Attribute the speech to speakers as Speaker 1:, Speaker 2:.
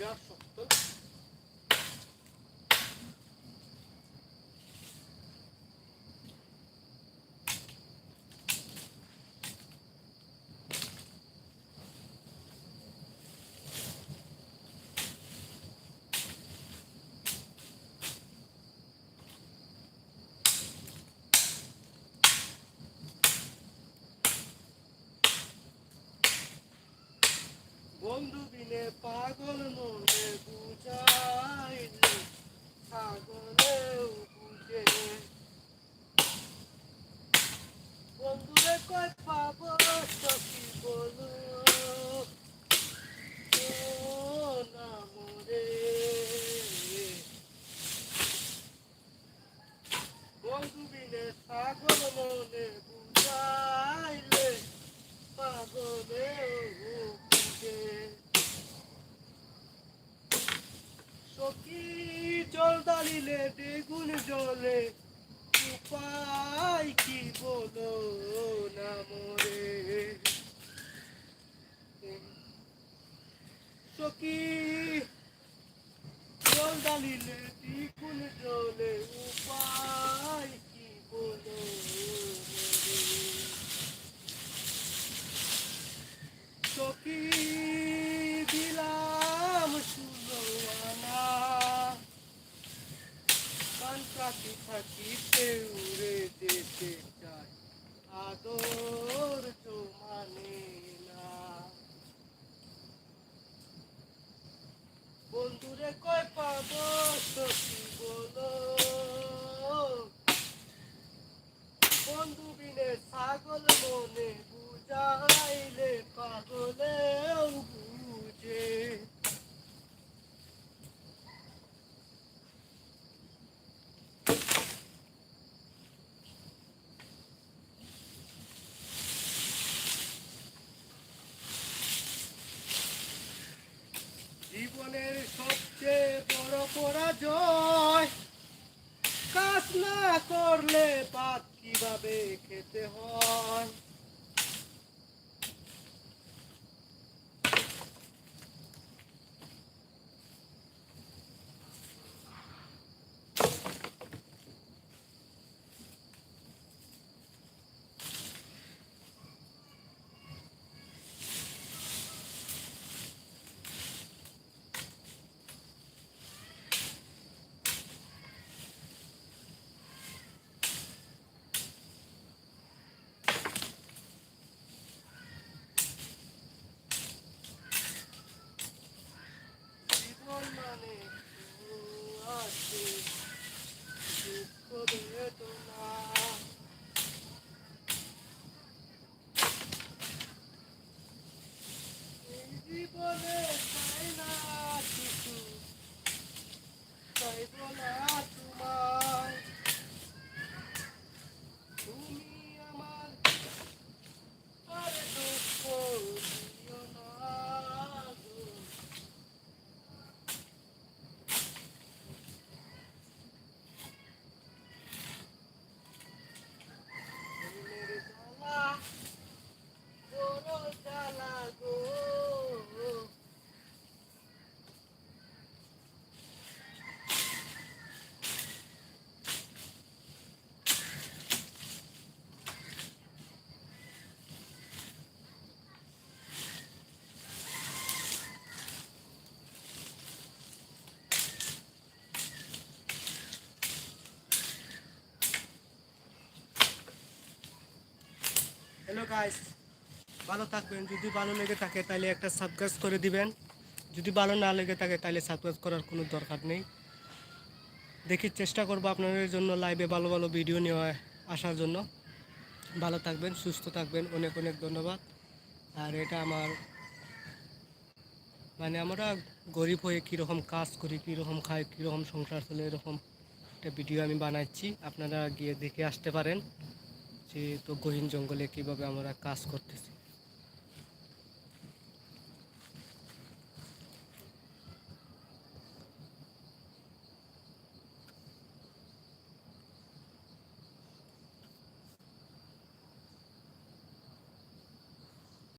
Speaker 1: graça. বন্ধু বিনে পাগল মনে বুঝাইলে পাগলেও বুঝে। বন্ধুরে কয় পাব সখী বলু ও না মরে বন্ধু বিনে পাগল মনে বুঝাইলে পাগলেও বুঝে সখী জল দাঁড়িলে বেগুন জলে উপায় কি বলো না মরে? সখী জল দাঁড়িলে দ্বিগুণ জলে উপায় কি বলো মোরে সখী দিলাম শুনো আনা কান কাটি থাকিতে উড়ে যেতে চাই। আদর তো মানে না। বন্ধুরে কয় পাবো সখী বলো বন্ধু বিনে ছাগল মনে বুঝাইলে পাগলেও বুঝে জীবনের সবচেয়ে বড় পরাজয় কাজ না করলে পাত কীভাবে খেতে হয়? Allah. হ্যালো গাইস ভালো থাকবেন। যদি ভালো লেগে থাকে, তাহলে একটা সাবস্ক্রাইব করে দিবেন। যদি ভালো না লেগে থাকে, তাহলে সাবস্ক্রাইব করার কোনো দরকার নেই। দেখি, চেষ্টা করব আপনাদের জন্য লাইভে ভালো ভালো ভিডিও নেওয়া, আসার জন্য। ভালো থাকবেন, সুস্থ থাকবেন। অনেক অনেক ধন্যবাদ। আর এটা আমার মানে আমরা গরিব হয়ে কীরকম কাজ করি, কীরকম খাই, কীরকম সংসার চলে, এরকম একটা ভিডিও আমি বানাচ্ছি। আপনারা গিয়ে দেখে আসতে পারেন। যে তো গহীন জঙ্গলে কীভাবে আমরা কাজ করতেছি।